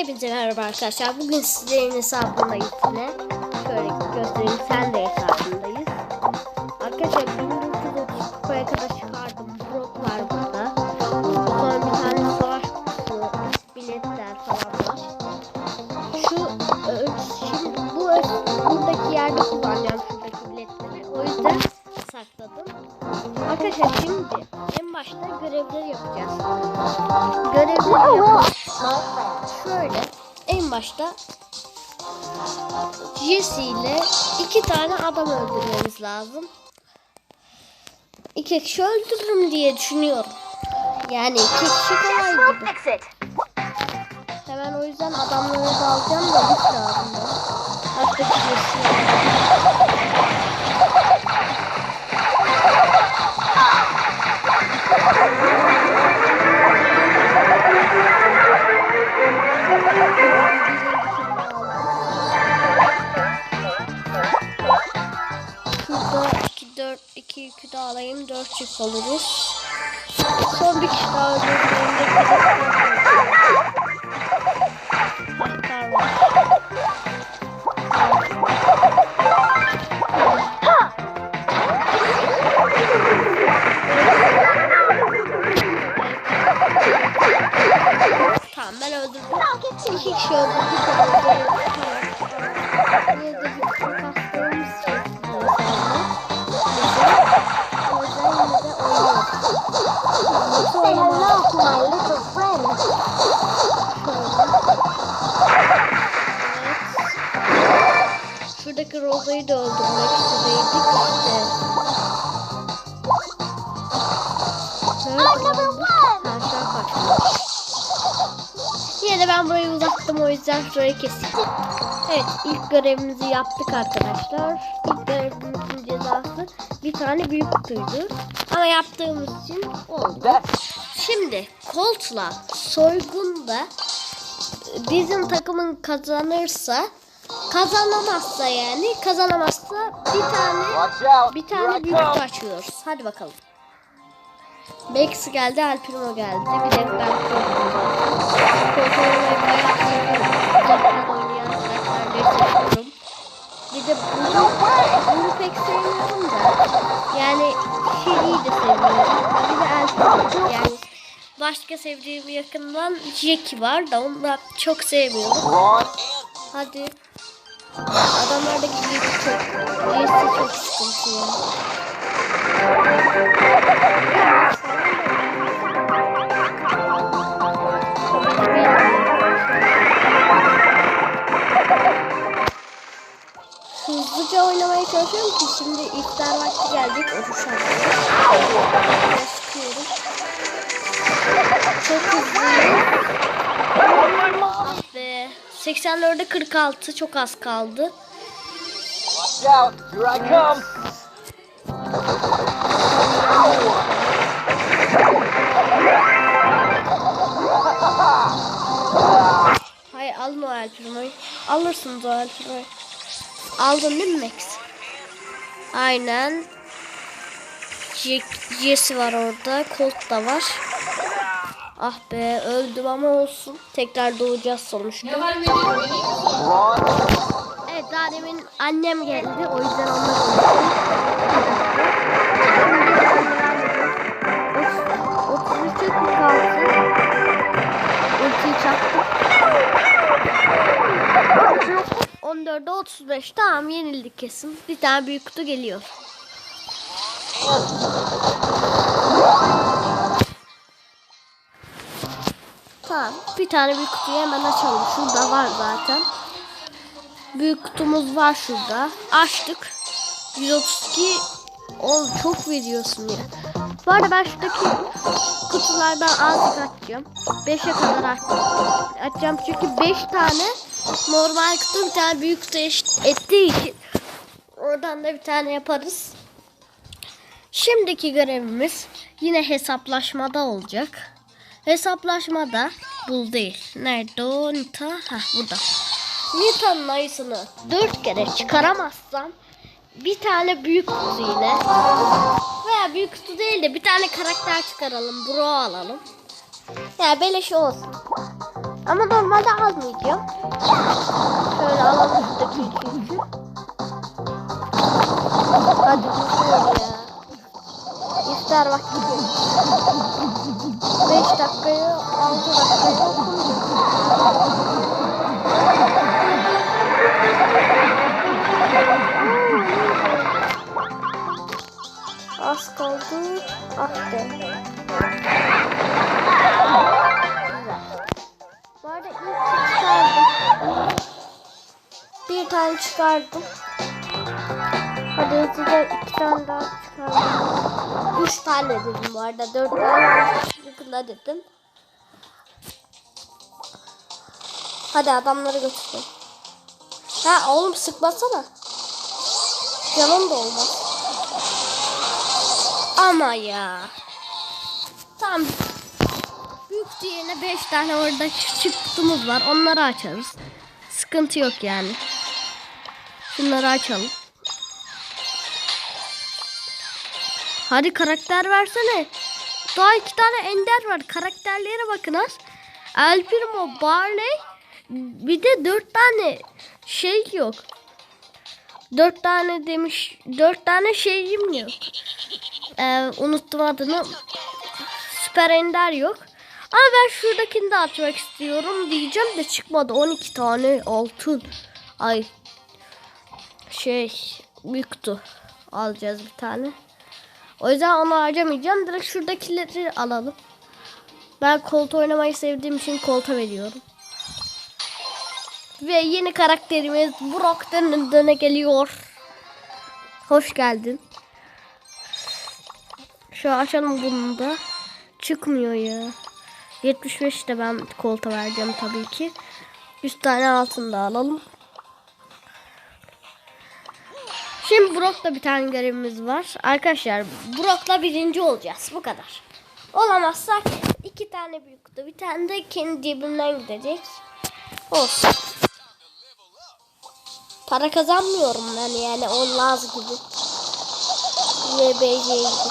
Hepinize merhaba arkadaşlar. Bugün sizlerin hesabındayız yine. Şöyle göstereyim. Sen de hesabındayız. Arkadaşlar 1930 kupaya kadar çıkardım. Brok var burada. Sonra bir tane savaş kutusu, biletler falan var. Şu ö, şimdi bu buradaki yerde kullanacağım şuradaki biletleri. O yüzden sakladım. Arkadaşlar şimdi en başta görevleri yapacağız. Görevleri yapalım. Şöyle en başta Jesse ile iki tane adam öldürmemiz lazım. İki kişi öldürürüm diye düşünüyorum. Yani iki kişi kolay gibi. Hemen o yüzden adamları da alacağım da güç lazım bana. Baştaki Jesse. Şurada 4 2 2 daha alayım 4 çift oluruz. Son bir kişi daha öldürdüğümde Şuradaki Rosa'yı da öldürmek istediydik işte. Aşağı kaçmış. Yine de ben burayı uzattım o yüzden şurayı kestim. Evet ilk görevimizi yaptık arkadaşlar. İlk görevimizin cezası bir tane büyük kutuydu. Ama yaptığımız için oldu. Şimdi Colt'la Soygun'da bizim takımın kazanırsa kazanamazsa yani kazanamazsa bir tane bir tane büyük kutu açıyoruz. Hadi bakalım. Bex geldi, El Primo geldi. Bir de ben. Bir de bunu, bunu pek sevmiyorum da. Yani Shelly'i de seviyorum. Bir de El Primo. Yani başka sevdiğim yakından Jackie var da onu da çok sevmiyorum. Hadi. Adamlardaki Jesse çok, Jesse çok sıkıntı ya. Hızlıca oynamaya çalışıyorum ki şimdi iftar vakti gelecek açacağız. Sıkıyorum. Çok hızlıyım. Ah be. 84'e 46 çok az kaldı. Out. Here I come. Hayır alın o Elpirmo'yu. Alırsınız o Elpirmo'yu. Aldın değil mi Max? Aynen. Jesse var orada. Colt da var. Ah be öldüm ama olsun. Tekrar doğacağız sonuçta. Evet daha demin annem geldi. O yüzden onunla konuştum. 33'e 46. Ultiyi çaktım. 14'e 35. Tamam yenildik kesin. Bir tane büyük kutu geliyor. Tamam. Bir tane büyük kutuyu hemen açalım. Şurada var zaten. Büyük kutumuz var şurada. Açtık. 132 Oğlum çok veriyorsun ya. Bu arada ben şuradaki kutulardan azıcık açacağım. 5'e kadar aç açacağım. Çünkü 5 tane normal kutu bir tane büyük kutu ettiği için oradan da bir tane yaparız. Şimdiki görevimiz yine hesaplaşmada olacak. Hesaplaşmada bul değil. Nerede o Nita? Hah burada. Nita'nın ayısını 4 kere çıkaramazsam bir tane büyük kutu yine. Veya büyük kutu değil de bir tane karakter çıkaralım. Bro alalım. Ya beleş olsun. Ama normalde almayacağım. Şöyle alalım iki yükü. Hadi ya. İftar vakti. 5 dakikaya 6 dakikaya okunacak. Az kaldı. Attı. Bu arada ilk çıkardım. Bir tane çıkardım. Hadi hızlıca iki tane daha çıkardım. Üç tane dedim bu arada. Dört tane yakında dedim. Hadi adamları götürdüm. Ha oğlum sıkmasana. Canım da olmaz. Ama ya. Tamam. Büyük diyene 5 tane orada çıktığımız var. Onları açarız. Sıkıntı yok yani. Şunları açalım. Hadi karakter versene. Daha iki tane ender var. Karakterlere bakın az. El Primo, Barley. Bir de dört tane şey yok. Dört tane demiş. Dört tane şeyim yok. Ee, unuttum adını. Süper Ender yok. Ama ben şuradakini de açmak istiyorum diyeceğim de çıkmadı. 12 tane altın. Ay. Şey. Büyüktü. Alacağız bir tane. O yüzden onu harcamayacağım. Direkt şuradakileri alalım. Ben kolta oynamayı sevdiğim için kolta veriyorum. Ve yeni karakterimiz Brock döne geliyor. Hoş geldin. Şu açalım bunu da. Çıkmıyor ya. 75 de ben kolta vereceğim tabii ki. 100 tane altın da alalım. Şimdi Brock'la bir tane görevimiz var. Arkadaşlar Brock'la birinci olacağız. Bu kadar. Olamazsak iki tane büyük kutu. Bir tane de kendi cebimden gidecek. Olsun. Para kazanmıyorum ben yani o Laz gibi. YBC gibi.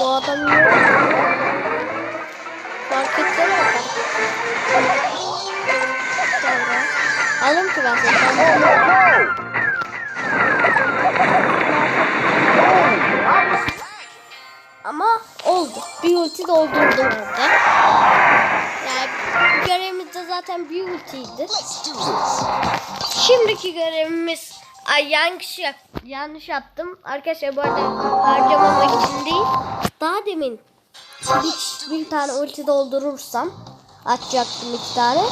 Bu adam yok. Fark etsene bak. Alın seni. Ama oldu. Bir ulti doldurdum orada. Yani görevimiz de zaten bir ultiydi. Şimdiki görevimiz ay yanlış yap, yanlış yaptım. Arkadaşlar bu arada harcamamak için değil. Daha demin bir, bir tane ulti doldurursam açacaktım iki tane.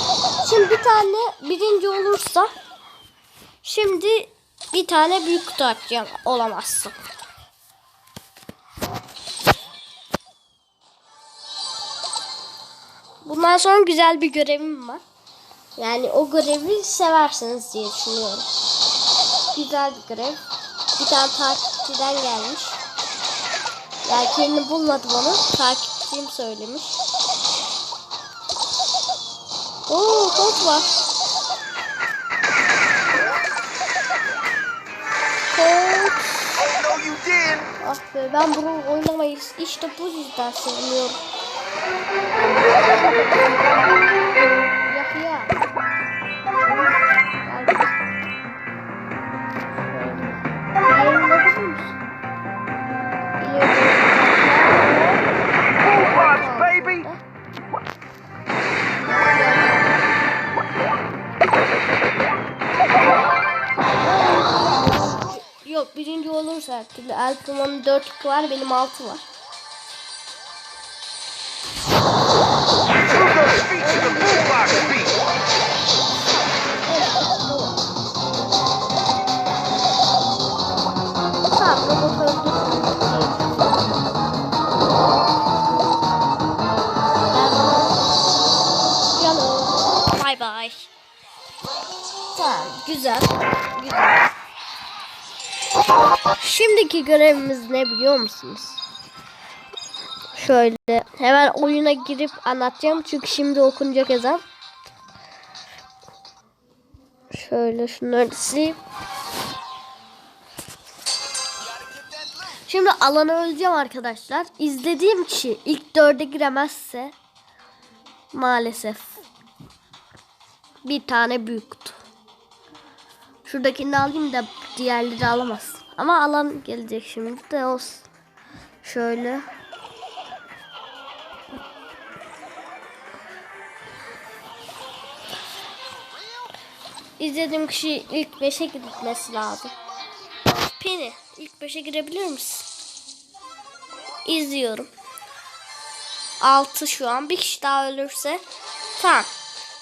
Şimdi bir tane birinci olursa şimdi bir tane büyük kutu açacağım. Olamazsın. Bundan sonra güzel bir görevim var. Yani o görevi seversiniz diye düşünüyorum. Güzel bir görev. Bir tane takipçiden gelmiş. Yani kendi bulmadım onu. Takipçim söylemiş. Oo top var. Did. Ah be ben bunu oynamayı işte bu yüzden sevmiyorum. Yahya. El Primo'nun 4 var benim 6 var. Şimdiki görevimiz ne biliyor musunuz? Şöyle hemen oyuna girip anlatacağım çünkü şimdi okunacak ezan. Şöyle şunları sileyim. Şimdi alanı öleceğim arkadaşlar. İzlediğim kişi ilk dörde giremezse maalesef bir tane büyük kutu. Şuradakini alayım da diğerleri alamaz. Ama alan gelecek şimdi de olsun. Şöyle. İzlediğim kişi ilk 5'e gitmesi lazım. Penny ilk 5'e girebilir misin? İzliyorum. 6 şu an. Bir kişi daha ölürse tamam.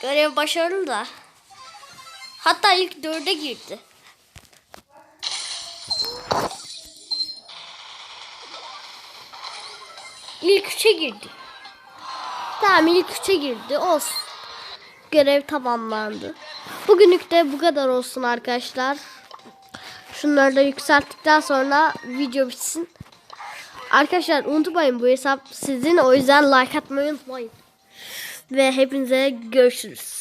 Görev başarılı da. Hatta ilk 4'e girdi. İlk 3'e girdi. Tamam ilk 3'e girdi. Olsun. Görev tamamlandı. Bugünlük de bu kadar olsun arkadaşlar. Şunları da yükselttikten sonra video bitsin. Arkadaşlar unutmayın bu hesap sizin o yüzden like atmayı unutmayın. Ve hepinize görüşürüz.